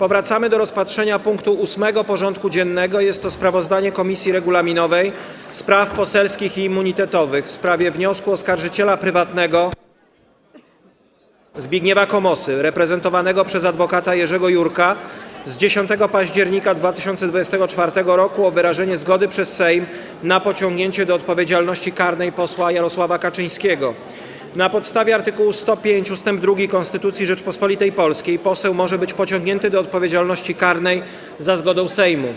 Powracamy do rozpatrzenia punktu ósmego porządku dziennego. Jest to sprawozdanie Komisji Regulaminowej, Spraw Poselskich i Immunitetowych w sprawie wniosku oskarżyciela prywatnego Zbigniewa Komosy, reprezentowanego przez adwokata Jerzego Jurka z 10 października 2024 roku o wyrażenie zgody przez Sejm na pociągnięcie do odpowiedzialności karnej posła Jarosława Kaczyńskiego. Na podstawie artykułu 105 ust. 2 Konstytucji Rzeczpospolitej Polskiej poseł może być pociągnięty do odpowiedzialności karnej za zgodą Sejmu.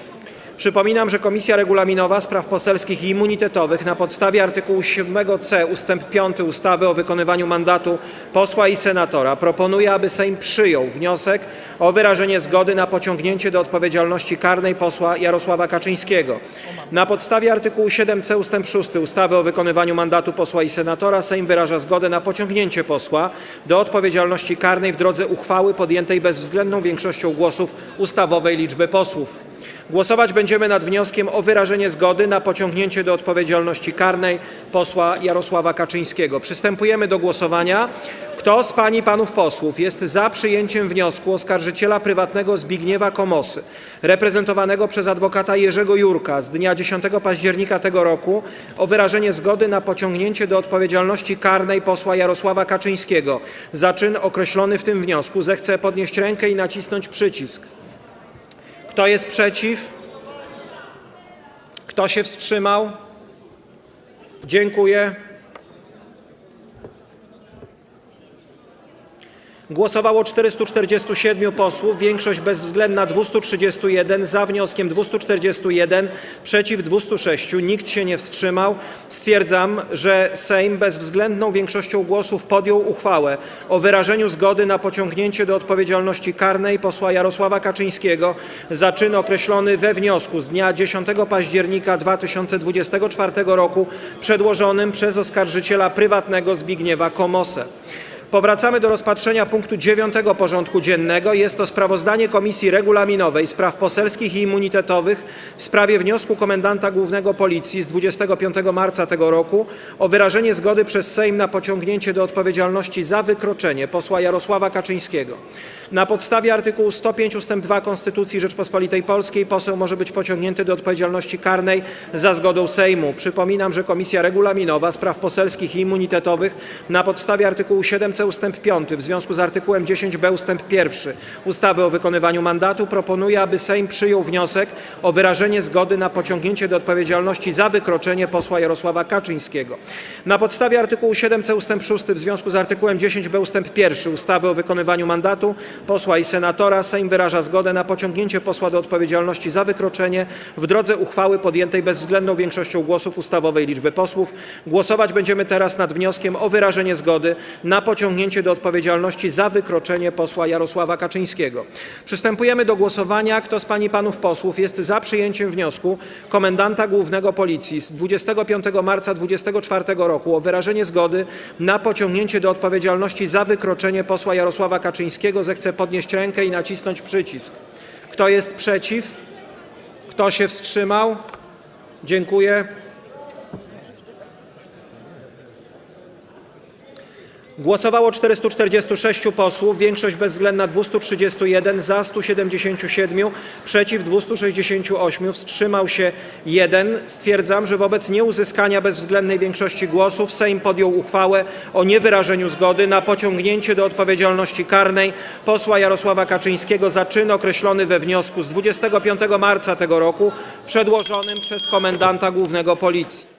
Przypominam, że Komisja Regulaminowa Spraw Poselskich i Immunitetowych na podstawie artykułu 7c ust. 5 ustawy o wykonywaniu mandatu posła i senatora proponuje, aby Sejm przyjął wniosek o wyrażenie zgody na pociągnięcie do odpowiedzialności karnej posła Jarosława Kaczyńskiego. Na podstawie artykułu 7c ust. 6 ustawy o wykonywaniu mandatu posła i senatora Sejm wyraża zgodę na pociągnięcie posła do odpowiedzialności karnej w drodze uchwały podjętej bezwzględną większością głosów ustawowej liczby posłów. Głosować będziemy nad wnioskiem o wyrażenie zgody na pociągnięcie do odpowiedzialności karnej posła Jarosława Kaczyńskiego. Przystępujemy do głosowania. Kto z pań i panów posłów jest za przyjęciem wniosku oskarżyciela prywatnego Zbigniewa Komosy, reprezentowanego przez adwokata Jerzego Jurka z dnia 10 października tego roku o wyrażenie zgody na pociągnięcie do odpowiedzialności karnej posła Jarosława Kaczyńskiego za czyn określony w tym wniosku, zechce podnieść rękę i nacisnąć przycisk. Kto jest przeciw? Kto się wstrzymał? Dziękuję. Głosowało 447 posłów, większość bezwzględna 231, za wnioskiem 241, przeciw 206, nikt się nie wstrzymał. Stwierdzam, że Sejm bezwzględną większością głosów podjął uchwałę o wyrażeniu zgody na pociągnięcie do odpowiedzialności karnej posła Jarosława Kaczyńskiego za czyn określony we wniosku z dnia 10 października 2024 roku przedłożonym przez oskarżyciela prywatnego Zbigniewa Komosę. Powracamy do rozpatrzenia punktu 9 porządku dziennego. Jest to sprawozdanie Komisji Regulaminowej, Spraw Poselskich i Immunitetowych w sprawie wniosku komendanta głównego Policji z 25 marca tego roku o wyrażenie zgody przez Sejm na pociągnięcie do odpowiedzialności za wykroczenie posła Jarosława Kaczyńskiego. Na podstawie artykułu 105 ust. 2 Konstytucji Rzeczpospolitej Polskiej poseł może być pociągnięty do odpowiedzialności karnej za zgodą Sejmu. Przypominam, że Komisja Regulaminowa Spraw Poselskich i Immunitetowych na podstawie artykułu 7c ust. 5 w związku z artykułem 10b ust. 1 ustawy o wykonywaniu mandatu proponuje, aby Sejm przyjął wniosek o wyrażenie zgody na pociągnięcie do odpowiedzialności za wykroczenie posła Jarosława Kaczyńskiego. Na podstawie artykułu 7c ust. 6 w związku z artykułem 10b ust. 1 ustawy o wykonywaniu mandatu posła i senatora Sejm wyraża zgodę na pociągnięcie posła do odpowiedzialności za wykroczenie w drodze uchwały podjętej bezwzględną większością głosów ustawowej liczby posłów. Głosować będziemy teraz nad wnioskiem o wyrażenie zgody na pociągnięcie do odpowiedzialności za wykroczenie posła Jarosława Kaczyńskiego. Przystępujemy do głosowania. Kto z pań i panów posłów jest za przyjęciem wniosku komendanta głównego Policji z 25 marca 2024 roku o wyrażenie zgody na pociągnięcie do odpowiedzialności za wykroczenie posła Jarosława Kaczyńskiego, zechce podnieść rękę i nacisnąć przycisk. Kto jest przeciw? Kto się wstrzymał? Dziękuję. Głosowało 446 posłów, większość bezwzględna 231, za 177, przeciw 268, wstrzymał się 1. Stwierdzam, że wobec nieuzyskania bezwzględnej większości głosów Sejm podjął uchwałę o niewyrażeniu zgody na pociągnięcie do odpowiedzialności karnej posła Jarosława Kaczyńskiego za czyn określony we wniosku z 25 marca tego roku przedłożonym przez komendanta głównego Policji.